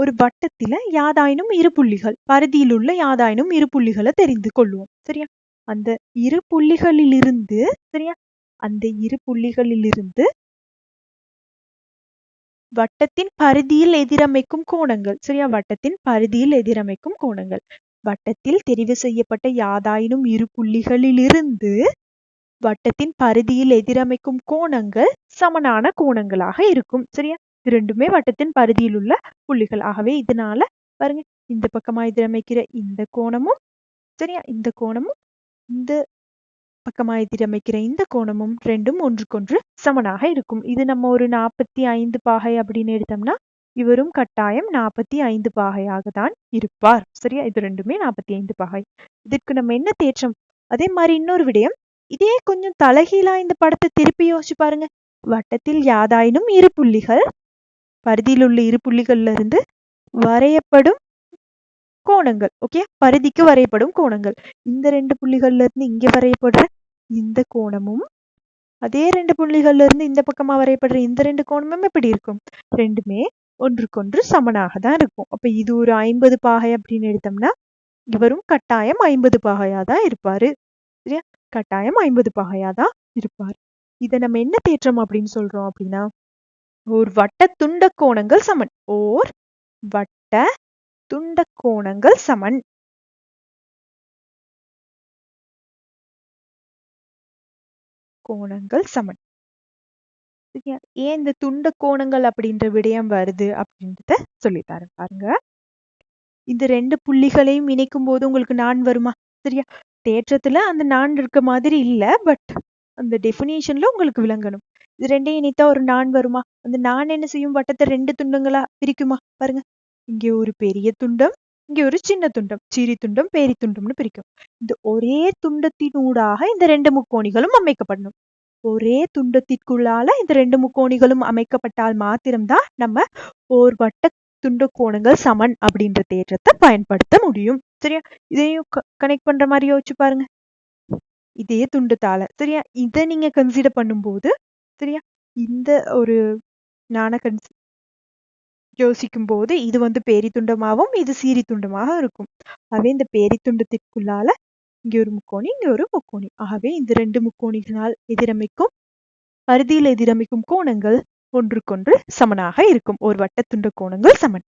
ஒரு வட்டத்துல யாதாயினும் இரு புள்ளிகள் பரிதியில் உள்ள யாதாயினும் இரு புள்ளிகளை தெரிந்து கொள்வோம். சரியா? அந்த இரு புள்ளிகளிலிருந்து சரியா? அந்த இரு புள்ளிகளிலிருந்து வட்டத்தின் பரிதியில் எதிரமைக்கும் கோணங்கள் சரியா? வட்டத்தின் பரிதியில் எதிரமைக்கும் கோணங்கள். வட்டத்தில் தெரிவு செய்யப்பட்ட யாதாயினும் இரு புள்ளிகளிலிருந்து வட்டத்தின் பரிதியில் எதிரமைக்கும் கோணங்கள் சமனான கோணங்களாக இருக்கும் சரியா? இது ரெண்டுமே வட்டத்தின் பரிதியில் உள்ள புள்ளிகள். ஆகவே இதனால பாருங்க இந்த பக்கமா எதிரமைக்கிற இந்த கோணமும் சரியா? இந்த கோணமும் இந்த பக்கமா எதிரமைக்கிற இந்த கோணமும் ரெண்டும் ஒன்றுக்கொன்று சமனாக இருக்கும். இது நம்ம ஒரு நாற்பத்தி ஐந்து பாகை அப்படின்னு எடுத்தோம்னா இவரும் கட்டாயம் நாற்பத்தி ஐந்து பாகையாக தான் இருப்பார். சரியா? இது ரெண்டுமே நாற்பத்தி ஐந்து பாகை. இதற்கு நம்ம என்ன தேற்றம்? அதே மாதிரி இன்னொரு விடயம். இதே கொஞ்சம் தலைகீழா இந்த படத்தை திருப்பி யோசிச்சு பாருங்க. வட்டத்தில் யாதாயினும் இரு புள்ளிகள் பரிதியில் உள்ள இரு புள்ளிகள்ல இருந்து வரையப்படும் கோணங்கள் ஓகே பரிதிக்கு வரையப்படும் கோணங்கள். இந்த ரெண்டு புள்ளிகள்ல இருந்து இங்க வரையப்படுற இந்த கோணமும் அதே ரெண்டு புள்ளிகள்ல இருந்து இந்த பக்கமா வரையப்படுற இந்த ரெண்டு கோணமும் எப்படி இருக்கும்? ரெண்டுமே ஒன்றுக்கொன்று சமனாக தான் இருக்கும். அப்ப இது ஒரு ஐம்பது பாகை அப்படின்னு எடுத்தோம்னா இவரும் கட்டாயம் ஐம்பது பாகையா தான் இருப்பாரு சரியா? கட்டாயம் ஐம்பது பாகையா தான் இருப்பார். இதை நம்ம என்ன தேற்றம் அப்படின்னு சொல்றோம் அப்படின்னா ஓர் வட்ட துண்ட கோணங்கள் சமன். ஓர் வட்ட துண்ட கோணங்கள் சமன். கோணங்கள் சமன். சரியா ஏன் இந்த துண்ட கோணங்கள் அப்படின்ற விடயம் வருது அப்படின்றத சொல்லித்தாரு பாருங்க. இந்த ரெண்டு புள்ளிகளையும் இணைக்கும் போது உங்களுக்கு நான் வருமா? சரியா? தேற்றத்துல அந்த நான் இருக்க மாதிரி இல்ல பட் அந்த டெஃபினேஷன்ல உங்களுக்கு விளங்கணும். இது ரெண்டையும் இணைத்தா ஒரு நான் வருமா? அந்த நான் என்ன செய்யும்? வட்டத்தை ரெண்டு துண்டங்களா பிரிக்குமா? பாருங்க. இங்கே ஒரு பெரிய துண்டம் இங்கே ஒரு சின்ன துண்டம். சிறி துண்டம் பேரி துண்டம்னு பிரிக்கும். இந்த ஒரே துண்டத்தினூடாக இந்த ரெண்டு முக்கோணிகளும் அமைக்கப்படணும். ஒரே துண்டத்திற்குள்ளால இந்த ரெண்டு முக்கோணிகளும் அமைக்கப்பட்டால் மாத்திரம்தான் நம்ம ஓர் வட்ட துண்ட கோணங்கள் சமன் அப்படின்ற தேற்றத்தை பயன்படுத்த முடியும். சரியா? இதையும் கனெக்ட் பண்ற மாதிரி யோசிச்சு பாருங்க. இதே துண்டுத்தால சரியா? இதை நீங்க கன்சிடர் பண்ணும்போது சரியா? இந்த ஒரு நான கன்சி யோசிக்கும் போது இது வந்து பேரித்துண்டமாகவும் இது சீரித்துண்டமாக இருக்கும். ஆகவே இந்த பேரித்துண்டத்திற்குள்ளால இங்க ஒரு முக்கோணி இங்க ஒரு முக்கோணி. ஆகவே இந்த ரெண்டு முக்கோணிகளால் எதிரமைக்கும் அறுதியில் எதிரமைக்கும் கோணங்கள் ஒன்றுக்கொன்று சமனாக இருக்கும். ஒரு வட்டத்துண்ட கோணங்கள் சமன்.